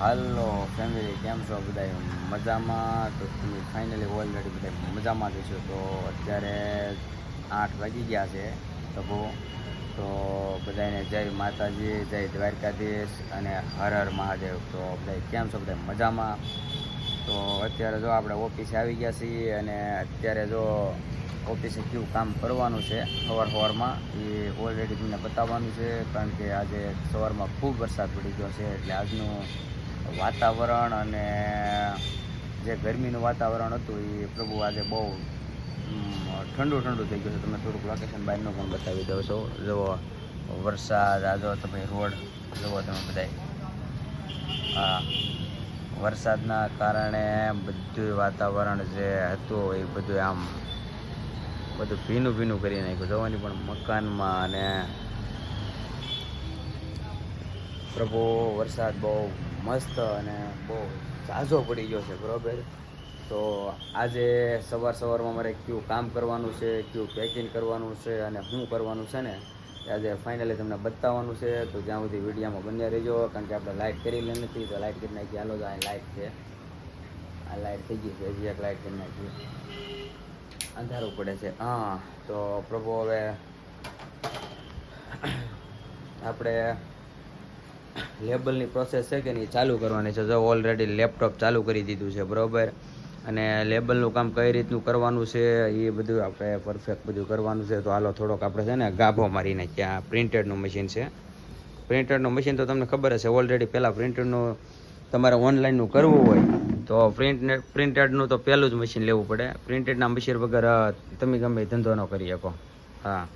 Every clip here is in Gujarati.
હાલો ફેમિલી કેમ છો બધા મજામાં? તો તમે ફાઇનલી ઓલરેડી બધા મજામાં જ છો. તો અત્યારે આઠ વાગી ગયા છે તબો તો બધાને જય માતાજી, જય દ્વારકાધીશ અને હર હર મહાદેવ. તો બધા કેમ છો? બધા મજામાં? તો અત્યારે જો આપણે ઓફિસે આવી ગયા છીએ અને અત્યારે જો ઓફિસે કેવું કામ કરવાનું છે, સવાર સવારમાં, એ ઓલરેડી તમને બતાવવાનું છે, કારણ કે આજે સવારમાં ખૂબ વરસાદ પડી ગયો છે, એટલે આજનું વાતાવરણ અને જે ગરમીનું વાતાવરણ હતું એ પ્રભુ આજે બહુ ઠંડુ ઠંડુ થઈ ગયું છે. તમે થોડુંક લોકેશન બહારનું પણ બતાવી દો છો. જુઓ, વરસાદ, આ જો તમે રોડ, જુઓ તમે બધાય. હા, વરસાદના કારણે બધું વાતાવરણ જે હતું એ બધું આમ, બધું ભીનું ભીનું કરી નાખ્યું. જોવાની પણ મકાનમાં અને પ્રભુ, વરસાદ બહુ મસ્ત અને બહુ ઝાઝો પડી ગયો છે, બરોબર? તો આજે સવાર સવારમાં મારે કયું કામ કરવાનું છે, કયું પેકિંગ કરવાનું છે અને શું કરવાનું છે ને આજે ફાઇનલી તમને બતાવવાનું છે. તો જ્યાં સુધી વિડીયોમાં બન્યા રહેજો, કારણ કે આપણે લાઇટ કરેલી નથી, તો લાઇટ કરી નાખી હાલો તો આ લાઇટ છે. આ લાઇટ થઈ ગઈ છે, હજી એક લાઇટ કરી નાખી અંધારું પડે છે. હા, તો પ્રભુ હવે આપણે લેબલની પ્રોસેસ છે કે નહીં ચાલુ કરવાની છે? જો ઓલરેડી લેપટોપ ચાલુ કરી દીધું છે, બરાબર? અને લેબલનું કામ કઈ રીતનું કરવાનું છે? એ બધું આપણે પરફેક્ટ બધું કરવાનું છે. તો હાલો, થોડોક આપણે છે ને ગાભો મારી નાખીએ આ પ્રિન્ટેડનું મશીન છે. પ્રિન્ટેડનું મશીન તો તમને ખબર હશે ઓલરેડી પહેલાં પ્રિન્ટેડનું તમારે ઓનલાઈનનું કરવું હોય, તો પ્રિન્ટ પ્રિન્ટેડનું તો પહેલું જ મશીન લેવું પડે. પ્રિન્ટેડના મશીન વગર તમે ગમે ધંધો ન કરી શકો. હા.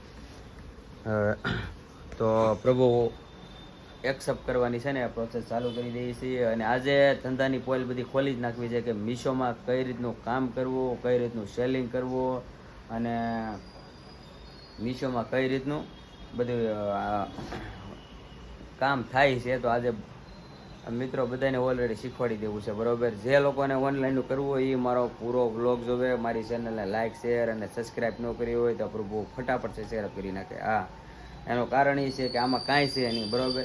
તો પ્રભુ એક્સેપ્ટ કરવાની છે ને પ્રોસેસ ચાલુ કરી દઈએ છીએ. અને આજે ધંધાની પોઈલ બધી ખોલી જ નાખવી છે કે મીશોમાં કઈ રીતનું કામ કરવું, કઈ રીતનું સેલિંગ કરવું, અને મીશોમાં કઈ રીતનું બધું કામ થાય છે તો આજે મિત્રો બધાને ઓલરેડી શીખવાડી દેવું છે, બરોબર? જે લોકોને ઓનલાઈનનું કરવું હોય એ મારો પૂરો વ્લોગ જોવે, મારી ચેનલને લાઇક શેર અને સબસ્ક્રાઈબ ન કરી હોય તો પ્રભુ ફટાફટ શેર કરી નાખે. હા. એનું કારણ એ છે કે આમાં કાંઈ છે નહીં, બરોબર?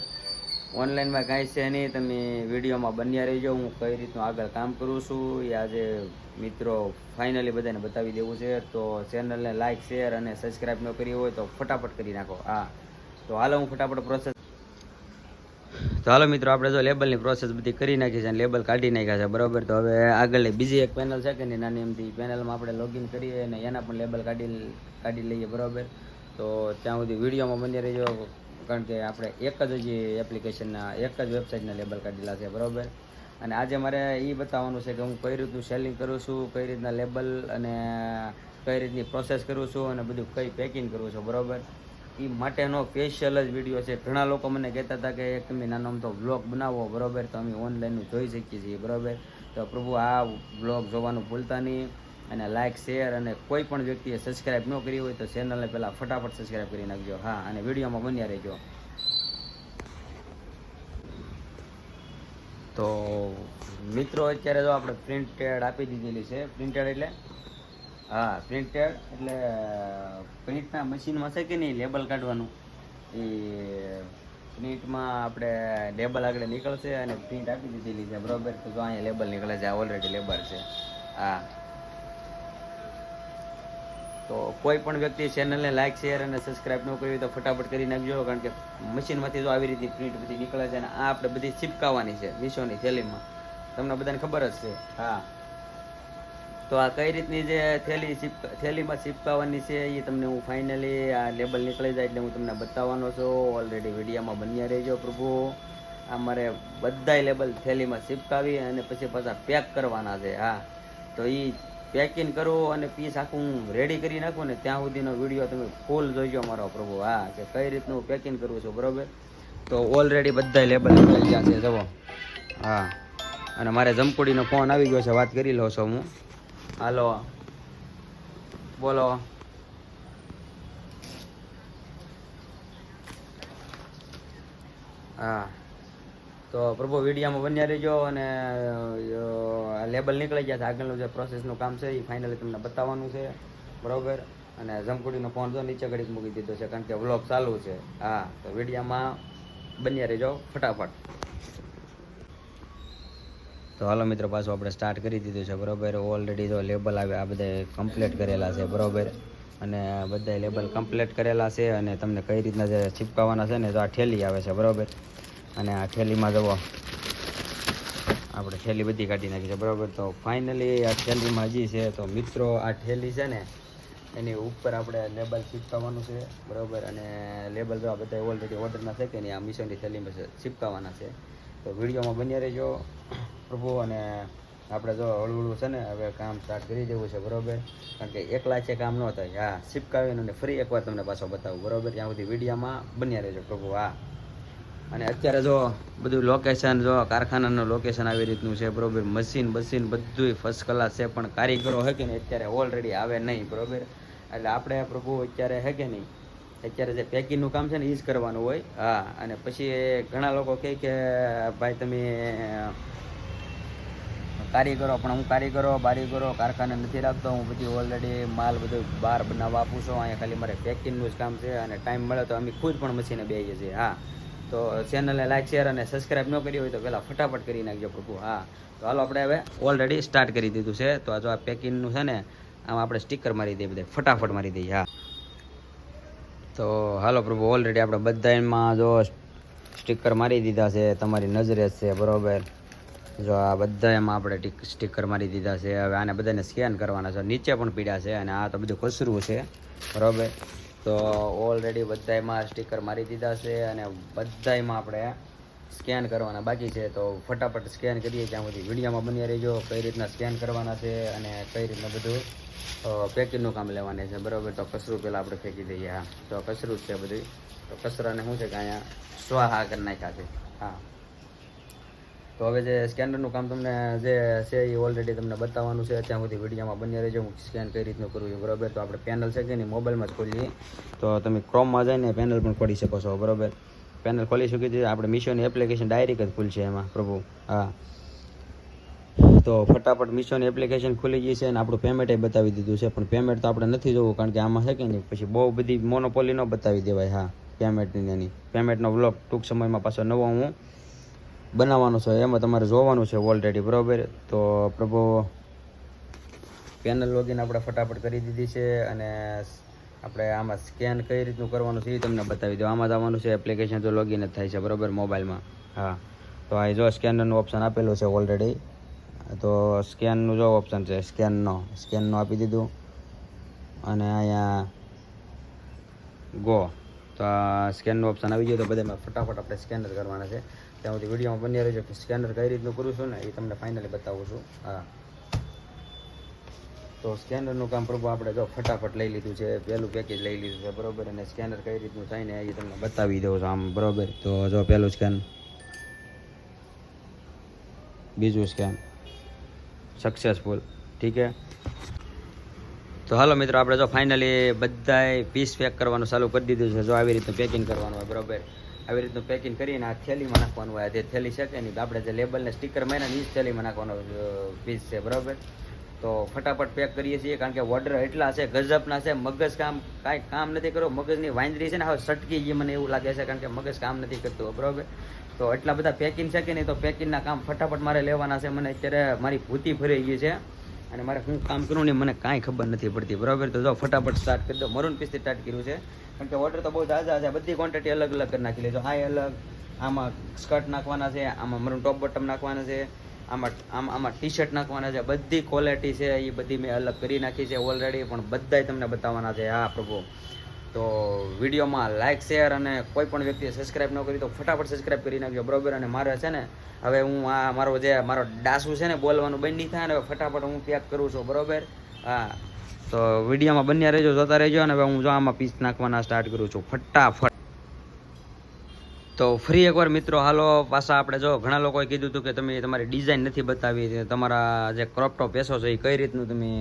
ઓનલાઈનમાં કાંઈ છે નહીં, તમે વિડીયોમાં બન્યા રહેજો. હું કઈ રીતનું આગળ કામ કરું છું એ આજે મિત્રો ફાઇનલી બધાને બતાવી દેવું છે. તો ચેનલને લાઇક શેર અને સબસ્ક્રાઈબ ન કરી હોય તો ફટાફટ કરી નાખો. હા. તો હાલો, હું ફટાફટ પ્રોસેસ તો હાલો મિત્રો, આપણે જો લેબલની પ્રોસેસ બધી કરી નાખી છે અને લેબલ કાઢી નાખ્યા છે. બરાબર? તો હવે આગળની બીજી એક પેનલ છે કે નાની એમથી પેનલમાં આપણે લોગિન કરીએ અને એના પણ લેબલ કાઢી કાઢી લઈએ. બરાબર? તો ત્યાં સુધી વિડીયોમાં બની રહેજો. કારણ કે આપણે એક જ હજી એપ્લિકેશનના એક જ વેબસાઇટના લેબલ કાઢેલા છે, બરાબર? અને આજે મારે એ બતાવવાનું છે કે હું કઈ રીતનું સેલિંગ કરું છું, કઈ રીતના લેબલ અને કઈ રીતની પ્રોસેસ કરું છું અને બધું કઈ પેકિંગ કરું છું, બરાબર? એ માટેનો સ્પેશિયલ જ વીડિયો છે. ઘણા લોકો મને કહેતા હતા કે એક તમે નાનો અમથો બ્લોગ બનાવો, બરાબર? તો અમે ઓનલાઈનનું જોઈ શકીએ છીએ, બરાબર? તો પ્રભુ, આ બ્લોગ જોવાનું ભૂલતા નહીં. અને લાઇક શેર અને કોઈ પણ વ્યક્તિએ સબસ્ક્રાઇબ ન કરી હોય તો ચેનલને પહેલાં ફટાફટ સબસ્ક્રાઇબ કરી નાખજો. હા, અને વિડીયોમાં બન્યા રહેજો. તો મિત્રો, અત્યારે જો આપણે પ્રિન્ટેડ આપી દીધેલી છે. પ્રિન્ટેડ એટલે? હા પ્રિન્ટેડ એટલે પ્રિન્ટના મશીનમાં છે કે નહીં? લેબલ કાઢવાનું. એ પ્રિન્ટમાં આપણે લેબલ આગળ નીકળશે અને પ્રિન્ટ આપી દીધેલી છે. બરાબર? તો અહીંયા લેબલ નીકળે છે. ઓલરેડી લેબલ છે. હા. તો કોઈ પણ વ્યક્તિ ચેનલને લાઇક શેર અને સબસ્ક્રાઇબ ન કરી હોય તો ફટાફટ કરી નાખજો કારણ કે મશીનમાંથી જો આવી રીતે પ્રિન્ટ બધી નીકળે છે અને આ આપણે બધી ચીપકાવવાની છે મીશોની થેલીમાં. તમને બધાને ખબર જ છે. હા. તો આ કઈ રીતની જે થેલી થેલીમાં ચીપકાવવાની છે એ તમને હું ફાઇનલી આ લેબલ નીકળી જાય એટલે હું તમને બતાવવાનો છું. ઓલરેડી વિડીયોમાં બન્યા રહેજો પ્રભુ. આ મારે બધાય લેબલ થેલીમાં ચીપકાવી અને પછી પાછા પેક કરવાના છે હા. તો એ પેકિંગ કરું અને પીસ આખું હું રેડી કરી નાખું ને ત્યાં સુધીનો વીડિયો તમે ફૂલ જોઈજો મારો પ્રભુ. હા, કે કઈ રીતનું પેકિંગ કરું છું, બરાબર? તો ઓલરેડી બધા લેબલ થઈ ગયા છે જવો હા. અને મારે જમકુડીનો ફોન આવી ગયો છે, વાત કરી લો છો હું. હાલો. બોલો. હા. તો પ્રભુ વિડીયામાં બન્યા રહેજો અને લેબલ નીકળી ગયા છે. આગળનું જે પ્રોસેસનું કામ છે એ ફાઇનલી તમને બતાવવાનું છે. બરોબર? અને જમકુડીનો ફોન તો નીચે ઘડીક મૂકી દીધો છે, કારણ કે વ્લોગ ચાલુ છે. હા, તો વિડીયામાં બન્યા રહેજો ફટાફટ. તો હાલો મિત્રો, પાછું આપણે સ્ટાર્ટ કરી દીધું છે, બરોબર? ઓલરેડી જો લેબલ આવે, આ બધા કમ્પ્લીટ કરેલા છે, બરોબર? અને બધા લેબલ કમ્પ્લીટ કરેલા છે અને તમને કઈ રીતના જે ચિપકાવવાના છે ને, તો આ ઠેલી આવે છે, બરોબર? અને આ ઠેલીમાં જવો આપણે થેલી બધી કાઢી નાખી છે, બરાબર? તો ફાઇનલી આ થેલીમાં હજી છે, તો મિત્રો આ ઠેલી છે ને, એની ઉપર આપણે લેબલ ચીપકાવવાનું છે, બરાબર? અને લેબલ તો આ બધા ઓલરેડી ઓર્ડરના છે કે નહીં, આ મિશનની થેલીમાં છે ચીપકાવવાના છે. તો વિડીયોમાં બન્યા રહેજો, પ્રભુ, અને આપણે જો હળવું છે ને, હવે કામ સ્ટાર્ટ કરી દેવું છે, બરોબર? કારણ કે એકલા છે કામ ન થાય. હા, ચીપકાવીને ફરી એકવાર તમને પાછો બતાવું, બરોબર? ત્યાં સુધી વિડીયોમાં બન્યા રહેજો, પ્રભુ. હા. અને અત્યારે જો બધું લોકેશન જો કારખાનાનું લોકેશન આવી રીતનું છે, બરોબર? મશીન બસીન બધું ફર્સ્ટ ક્લાસ છે, પણ કારીગરો હે કે નહીં, અત્યારે ઓલરેડી આવે નહીં, બરોબર? એટલે આપણે પ્રભુ અત્યારે હે કે નહીં? અત્યારે જે પેકિંગનું કામ છે ને એ જ કરવાનું હોય. હા, અને પછી ઘણા લોકો કહે કે, ભાઈ, તમે, કારીગરો, પણ હું કારીગરો, બારીગરો, કારખાને નથી રાખતો, હું બધી ઓલરેડી માલ બધું બહાર બનાવવા આપું છું, અહીંયા ખાલી મારે પેકિંગનું જ કામ છે, અને ટાઈમ મળે તો અમે ખુદ પણ મશીને બેસીએ છીએ. હા. તો ચેનલને લાઈક શેર અને સબસ્ક્રાઈબ ન કરી હોય તો પહેલાં ફટાફટ કરી નાખજો પ્રભુ. હા, તો હાલો આપણે હવે ઓલરેડી સ્ટાર્ટ કરી દીધું છે. તો આ જો આ પેકિંગનું છે ને, આમાં આપણે સ્ટીકર મારી દઈએ બધા ફટાફટ મારી દઈએ, હા. તો હાલો પ્રભુ ઓલરેડી આપણે બધામાં જો સ્ટીકર મારી દીધા છે. તમારી નજરે છે, બરોબર? જો આ બધા એમાં આપણે ટીક સ્ટીકર મારી દીધા છે. હવે આને બધાને સ્કેન કરવાના છે. નીચે પણ પીડ્યા છે અને આ તો બધું કસરું છે. બરોબર? તો ઓલરેડી બધામાં સ્ટીકર મારી દીધા છે અને બધામાં આપણે સ્કેન કરવાના બાકી છે. તો ફટાફટ સ્કેન કરીએ ત્યાં સુધી વિડીયોમાં બની રહેજો, કઈ રીતના સ્કેન કરવાના છે અને કઈ રીતના બધું પેકિંગનું કામ લેવાનું છે. બરાબર? તો કચરું પહેલાં આપણે ફેંકી દઈએ. હા. તો કચરું છે બધું તો કચરાને શું છે કે અહીંયા સ્વાહા કરી નાખ્યા છે. હા. તો હવે જે સ્કેનરનું કામ તમને જે છે એ ઓલરેડી તમને બતાવવાનું છે. અત્યાર સુધી વિડીયોમાં બની રહેજો. હું સ્કેન કઈ રીતનું કરવું છું બરોબર. તો આપણે પેનલ છે કે નહીં? મોબાઈલમાં જ ખોલીએ. તો તમે ક્રોમમાં જઈને પેનલ પણ ખોલી શકો છો. બરોબર. પેનલ ખોલી શકી છે આપણે મિશોની એપ્લિકેશન ડાયરેક્ટ જ ખુલશે એમાં. પ્રભુ, હા. તો ફટાફટ મિશોની એપ્લિકેશન ખુલી ગઈ છે અને આપણું પેમેન્ટ બતાવી દીધું છે. પણ પેમેન્ટ તો આપણે નથી જોવું કારણ કે આમાં છે કે નહીં? પછી બહુ બધી મોનોપોલી ન બતાવી દેવાય. હા પેમેન્ટની એની. પેમેન્ટનો બ્લોક ટૂંક સમયમાં પાછો નવો હું બનાવવાનો છે, એમાં તમારે જોવાનું છે ઓલરેડી બરાબર? તો પ્રભુ પેનલ લોગિન આપણે ફટાફટ કરી દીધી છે અને આપણે આમાં સ્કેન કઈ રીતનું કરવાનું છે એ તમને બતાવી દો આમાં જવાનું છે એપ્લિકેશન તો લોગિન જ થાય છે, બરાબર મોબાઈલમાં હા. તો આ જો સ્કેનરનું ઓપ્શન આપેલું છે ઓલરેડી તો સ્કેનનું જો ઓપ્શન છે સ્કેનનો સ્કેનનો આપી દીધું. અને અહીંયા ગો તો આ સ્કેનનું ઓપ્શન આવી ગયું, તો બધામાં ફટાફટ આપણે સ્કેનર કરવાના છે. ત્યાં સુધી વિડીયોમાં બની રહેજો સ્કેનર કઈ રીતનું કરું છું ને એ તમને ફાઇનલી બતાવું છું. હા. તો સ્કેનરનું કામ પ્રભુ આપણે જો ફટાફટ લઈ લીધું છે, પહેલું પેકેજ લઈ લીધું છે, બરોબર? અને સ્કેનર કઈ રીતનું થાય ને એ તમને બતાવી દઉં છું આમ, બરોબર? તો જો પહેલું સ્કેન બીજું સ્કેન સક્સેસફુલ ઠીક છે? તો હાલો મિત્રો, આપણે જો ફાઇનલી બધાય પીસ પેક કરવાનું ચાલુ કરી દીધું છે, જો આવી રીતનું પેકિંગ કરવાનું હોય, બરોબર? આવી રીતનું પેકિંગ કરીને આ થેલીમાં નાખવાનું હોય. જે થેલી છે તેની આપણે જે લેબલને સ્ટીકર માર્યા ને એ જ થેલીમાં નાખવાનો પીસ છે, બરાબર? તો ફટાફટ પેક કરીએ છીએ, કારણ કે ઓર્ડર એટલા છે, ગજબના છે, મગજ કામ, કાંઈ કામ નથી કરો મગજની વાંદરી છે ને, હવે સટકી ગઈ મને એવું લાગે છે, કારણ કે મગજ કામ નથી કરતું બરાબર? તો એટલા બધા પેકિંગ છે કે નહીં, તો પેકિંગના કામ ફટાફટ મારે લેવાના છે. મને અત્યારે મારી ભૂતી ફરી ગઈ છે. અને મારે હું કામ કરું ને મને કાંઈ ખબર નથી પડતી. બરાબર? તો જો ફટાફટ સ્ટાર્ટ કરી દો. મરૂન પીસથી સ્ટાર્ટ કર્યું છે. કારણ કે ઓર્ડર તો બહુ તાજા છે. બધી ક્વોન્ટિટી અલગ અલગ કરી નાખી લેજો. આ અલગ, આમાં સ્કર્ટ નાખવાના છે, આમાં મરૂન ટોપ બોટમ નાખવાના છે, આમાં, આમ, આમાં ટી શર્ટ નાખવાના છે. બધી ક્વોલિટી છે. એ બધી મેં અલગ કરી નાખી છે ઓલરેડી પણ બધાય તમને બતાવવાના છે. હા, પ્રભુ. તો વિડીયોમાં લાઇક શેર અને કોઈ પણ વ્યક્તિએ સબસ્ક્રાઈબ ન કરી તો ફટાફટ સબસ્ક્રાઈબ કરી નાખજો, બરોબર? અને મારે છે ને, હવે હું આ મારો જે, મારો ડાસુ છે ને, બોલવાનું બંધ નહીં થાય ને, હવે ફટાફટ હું પેક કરું છું, બરોબર? હા. તો વિડીયોમાં બન્યા રહેજો, જોતા રહેજો, અને હવે હું જો આમાં પીસ નાખવાના સ્ટાર્ટ કરું છું, ફટાફટ. તો ફરી એકવાર મિત્રો, હાલો, પાછા આપણે જો ઘણા લોકોએ કીધું હતું કે તમે તમારી ડિઝાઇન નથી બતાવી તમારા જે ક્રોપટોપ પેસો છે, એ કઈ રીતનું તમે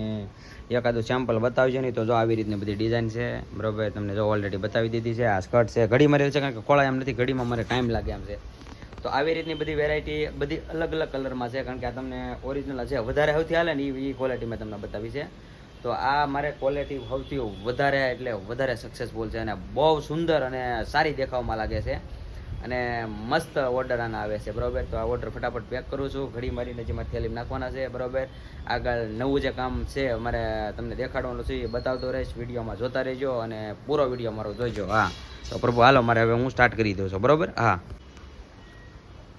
એકાદું સેમ્પલ બતાવજો નહીં તો જો આવી રીતની બધી ડિઝાઇન છે. બરાબર, તમને જો ઓલરેડી બતાવી દીધી છે, આ સ્કર્ટ છે, ઘડી મરેલ છે, કારણ કે ખોળા એમ નથી, ઘડીમાં મારે ટાઈમ લાગે એમ છે. તો આવી રીતની બધી વેરાયટી બધી અલગ અલગ કલરમાં છે, કારણ કે આ તમને ઓરિજિનલ છે વધારે સૌથી હાલે ને એ ક્વોલિટી મેં તમને બતાવી છે. તો આ મારે ક્વોલિટી સૌથી વધારે, એટલે વધારે સક્સેસફુલ છે અને બહુ સુંદર અને સારી દેખાવમાં લાગે છે. અને મસ્ત ઓર્ડર આના આવે છે. બરોબર? તો આ ઓર્ડર ફટાફટ પેક કરું છું. ઘડી મારીને જેમાં મારે નાખવાના છે. બરાબર? આગળ નવું જે કામ છે, અમારે તમને દેખાડવાનું છે, એ બતાવતો રહીશ. વિડીયોમાં જોતા રહેજો અને પૂરો વીડિયો મારો જોઈજો. હા. તો પ્રભુ, હાલો, મારે હવે હું સ્ટાર્ટ કરી દઉં છું. બરાબર? હા.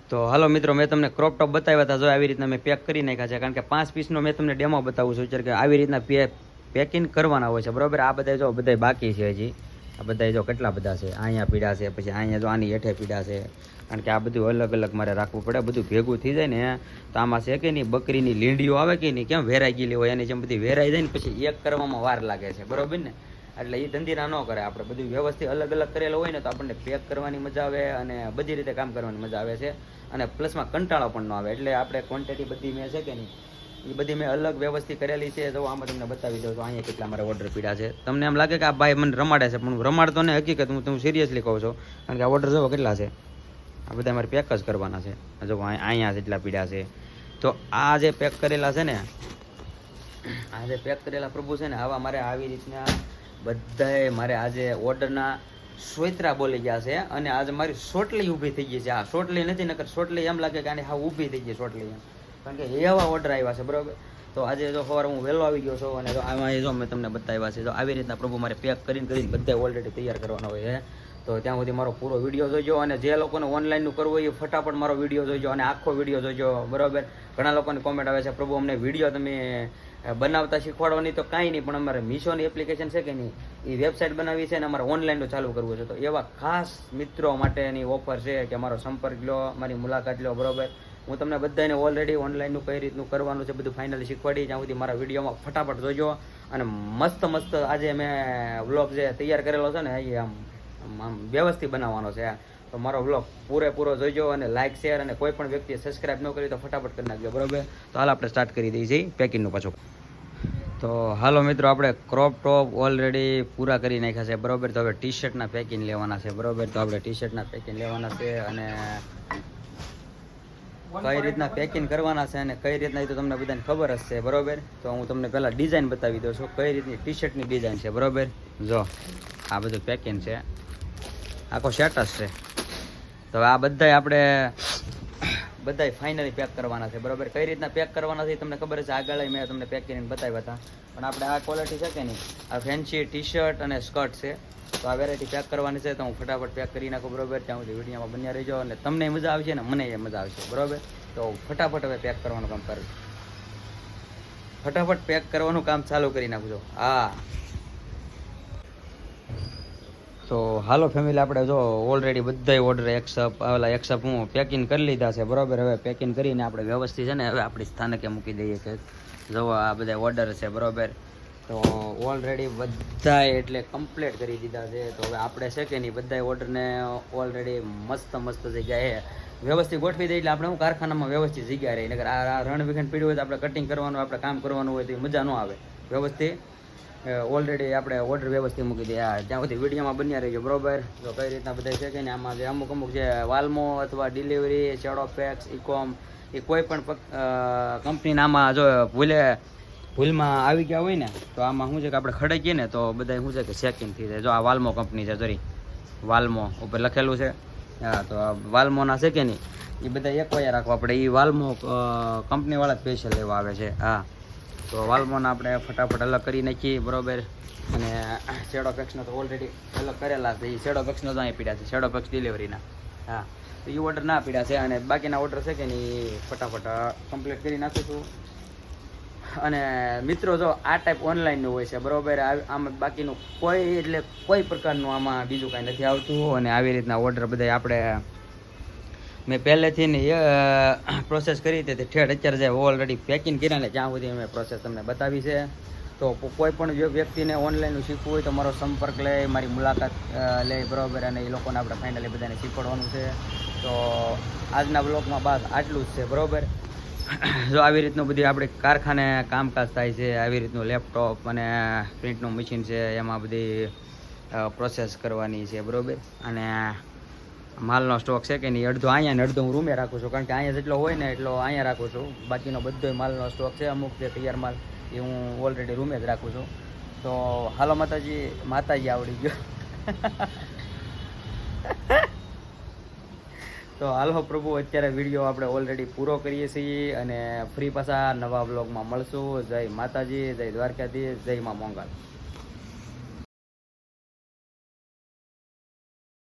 તો હાલો, મિત્રો, મેં તમને ક્રોપ ટોપ બતાવ્યા હતા. જો આવી રીતના મેં પેક કરી નાખ્યા છે. કારણ કે પાંચ પીસનો મેં તમને ડેમો બતાવું છું. કે આવી રીતના પે પેકિંગ કરવાના હોય છે. બરોબર? આ બધા જો બધા બાકી છે હજી. આ બધા જો કેટલા બધા છે? અહીંયા પીડા છે, પછી અહીંયા જો આની હેઠે પીડા છે. કારણ કે આ બધું અલગ અલગ મારે રાખવું પડે. બધું ભેગું થઈ જાય ને, તો આમાં છે કે નહીં, બકરીની લીંડીઓ આવે કે નહીં, કેમ વેરાઈ ગયેલી હોય, એની જેમ બધી વેરાઈ જાય ને, પછી એક કરવામાં વાર લાગે છે. બરોબર ને? એટલે એ ધંધીરા ન કરે આપણે. બધું વ્યવસ્થિત અલગ અલગ કરેલું હોય ને, તો આપણને પેક કરવાની મજા આવે અને બધી રીતે કામ કરવાની મજા આવે છે. અને પ્લસમાં કંટાળો પણ ન આવે. એટલે આપણે ક્વોન્ટિટી બધી મેં છે કે નહીં એ બધી મેં અલગ વ્યવસ્થિત કરેલી છે. તો આમાં તમને બતાવી દઉં તો અહીંયા કેટલા મારા ઓર્ડર પીડા છે. તમને એમ લાગે કે આ ભાઈ મને રમાડે છે, પણ રમાડતો ને હકીકત હું હું સિરિયસલી કહું છું. કારણ કે આ ઓર્ડર જોવો કેટલા છે? આ બધા મારે પેક જ કરવાના છે. જો અહીં- અહીંયા જેટલા પીડા છે. તો આ જે પેક કરેલા છે ને, આ જે પેક કરેલા પ્રભુ છે ને, આવા મારે આવી રીતના બધાએ મારે આજે ઓર્ડરના સોયત્રા બોલી ગયા છે અને આજે મારી સોટલી ઊભી થઈ ગઈ છે. આ સોટલી નથી, નકર સોટલી એમ લાગે કે આની હા ઊભી થઈ ગઈ સોટલી એમ. કારણ કે એવા ઓર્ડર આવ્યા છે, બરોબર? તો આજે જો સવારે હું વહેલો આવી ગયો છું અને જો આમાં એ જો મેં તમને બતાવ્યા છે તો આવી રીતના પ્રભુ મારે પેક કરીને કરીને બધા ઓલરેડી તૈયાર કરવાના હોય છે તો ત્યાં સુધી મારો પૂરો વીડિયો જોઈજો અને જે લોકોને ઓનલાઈનનું કરવું હોય એ ફટાફટ મારો વીડિયો જોજો અને આખો વીડિયો જોજો, બરોબર? ઘણા લોકોની કોમેન્ટ આવે છે, પ્રભુ, અમને વીડિયો તમે બનાવતા શીખવાડવાની તો કાંઈ નહીં, પણ અમારે મીશોની એપ્લિકેશન છે કે નહીં? એ વેબસાઇટ બનાવી છે અને અમારે ઓનલાઈનનું ચાલુ કરવું છે. તો એવા ખાસ મિત્રો માટેની ઓફર છે કે મારો સંપર્ક લો, મારી મુલાકાત લો, બરોબર? હું તમને બધાને ઓલરેડી ઓનલાઈનનું કઈ રીતનું કરવાનું છે બધું ફાઇનલી શીખવાડી જ્યાં સુધી મારા વિડીયોમાં ફટાફટ જોજો. અને મસ્ત મસ્ત આજે મેં વ્લોગ જે તૈયાર કરેલો છે ને, એ આમ, આમ- વ્યવસ્થિત બનાવવાનો છે. તો મારો વ્લોગ પૂરેપૂરો જોઈજો અને લાઇક શેર અને કોઈ પણ વ્યક્તિએ સબસ્ક્રાઇબ ન કરી તો ફટાફટ કરી નાખજો, બરોબર? તો હાલ આપણે સ્ટાર્ટ કરી દઈએ છીએ પેકિંગનું પાછું. તો હાલો મિત્રો, આપણે ક્રોપ ટોપ ઓલરેડી પૂરા કરી નાખ્યા છે, બરોબર? તો હવે ટી શર્ટના પેકિંગ લેવાના છે, બરોબર? તો આપણે ટી શર્ટના પેકિંગ લેવાના છે અને કઈ રીતના પેકિંગ કરવાના છે અને કઈ રીતના એ તો તમને બધાને ખબર જ છે, બરોબર? તો હું તમને પહેલાં ડિઝાઇન બતાવી દઉં છું, કઈ રીતની ટી શર્ટની ડિઝાઇન છે, બરોબર? જો, આ બધું પેકિંગ છે. આખો સ્ટેટસ છે. તો આ બધાય આપણે બધાય ફાઇનલી પેક કરવાના છે, બરોબર? કઈ રીતના પેક કરવાના છે તમને ખબર છે? આગળ મેં તમને પેક કરીને બતાવ્યા હતા. પણ આપણે આ ક્વોલિટી છે કે નહીં? આ ફેન્સી ટી શર્ટ અને સ્કર્ટ છે. તો આ વેરાયટી પેક કરવાની છે તો હું ફટાફટ પેક કરી નાખું, બરોબર? ત્યાં સુધી વિડીયોમાં બન્યા રહેજો અને તમને મજા આવશે ને મને એ મજા આવશે, બરોબર? તો ફટાફટ હવે પેક કરવાનું કામ કરું. ફટાફટ પેક કરવાનું કામ ચાલુ કરી નાખજો. હા. તો હાલો ફેમિલી આપણે જો ઓલરેડી બધાય ઓર્ડર એક્સઅપ આવેલા એક્સઅપ હું પેકિંગ કરી લીધા છે, બરોબર? હવે પેકિંગ કરીને આપણે વ્યવસ્થિત છે ને, હવે આપણી સ્થાનકે મૂકી દઈએ કે જો આ બધા ઓર્ડર છે, બરોબર? તો ઓલરેડી બધાએ એટલે કમ્પ્લીટ કરી દીધા છે. તો હવે આપણે છે કે નહીં બધાય ઓર્ડરને ઓલરેડી મસ્ત મસ્ત જગ્યાએ વ્યવસ્થિત ગોઠવી દઈએ એટલે આપણે હું કારખાનામાં વ્યવસ્થિત જગ્યા રહી. નગર આ રણ વિખંડ પીડ્યું હોય તો આપણે કટિંગ કરવાનું, આપણે કામ કરવાનું હોય તો મજા ન આવે. વ્યવસ્થિત. ઓલરેડી આપણે ઓર્ડર વ્યવસ્થિત મૂકી દઈએ ત્યાં સુધી વિડીયોમાં બન્યા રહીજો, બરોબર? તો કઈ રીતના બધા છે કે આમાં જે અમુક અમુક જે વાલ્મો અથવા ડિલિવરી શેડો પેક્સ ઇકોમ એ કોઈ પણ કંપનીના આમાં જો ભૂલે ભૂલમાં આવી ગયા હોય ને, તો આમાં શું છે કે આપણે ખડકીએ ને, તો બધા શું છે કે ચેકિંગ થઈ જાય. જો આ વાલ્મો કંપની છે સોરી વાલ્મો ઉપર લખેલું છે. હા, તો વાલ્મોના છે કે નહીં? એ બધા એક વાયા રાખવા પડે. એ વાલ્મો કંપનીવાળા સ્પેશિયલ લેવા આવે છે. હા. તો વાલ્મોના આપણે ફટાફટ અલગ કરી નાખીએ, બરોબર? અને શેડો પેક્સનો તો ઓલરેડી અલગ કરેલા છે. એ શેડો પેક્સનો તો અહીં પીડ્યા છે. શેડો પેક્સ ડિલિવરીના હા. તો એ ઓર્ડર ના પીડ્યા છે અને બાકીના ઓર્ડર છે કે નહીં ફટાફટ કમ્પ્લીટ કરી નાખીશું અને મિત્રો જો આ ટાઈપ ઓનલાઈનનું હોય છે, બરોબર? આમાં બાકીનું કોઈ એટલે કોઈ પ્રકારનું આમાં બીજું કાંઈ નથી આવતું અને આવી રીતના ઓર્ડર બધા આપણે મેં પહેલેથી ને પ્રોસેસ કરી હતી ઠેઠ અત્યારે જે ઓલરેડી પેકિંગ કર્યા જ્યાં સુધી મેં પ્રોસેસ તમને બતાવી છે. તો કોઈ પણ વ્ય- વ્યક્તિને ઓનલાઈનનું શીખવું હોય તો મારો સંપર્ક લે, મારી મુલાકાત લે, બરોબર? અને એ લોકોને આપણે ફાઇનલી બધાને શીખવાડવાનું છે. તો આજના બ્લોગમાં બસ આટલું જ છે, બરોબર? જો આવી રીતનું બધી આપણે કારખાને કામકાજ થાય છે, આવી રીતનું લેપટોપ અને પ્રિન્ટનું મશીન છે, એમાં બધી પ્રોસેસ કરવાની છે, બરોબર? અને માલનો સ્ટોક છે કે નહીં, અડધો અહીંયા ને અડધો હું રૂમે રાખું છું, કારણ કે અહીંયા જેટલો હોય ને એટલો અહીંયા રાખું છું. બાકીનો બધો માલનો સ્ટોક છે, અમુક જે તૈયાર માલ, એ હું ઓલરેડી રૂમે જ રાખું છું. તો હાલો માતાજી માતાજી આવડી ગયો. તો હાલો પ્રભુ, અત્યારે વીડિયો આપણે ઓલરેડી પૂરો કરીએ છીએ અને ફ્રી પાછા નવા બ્લોગમાં મળશું. જય માતાજી, જય દ્વારકાધીશ, જય મા મોંગલ.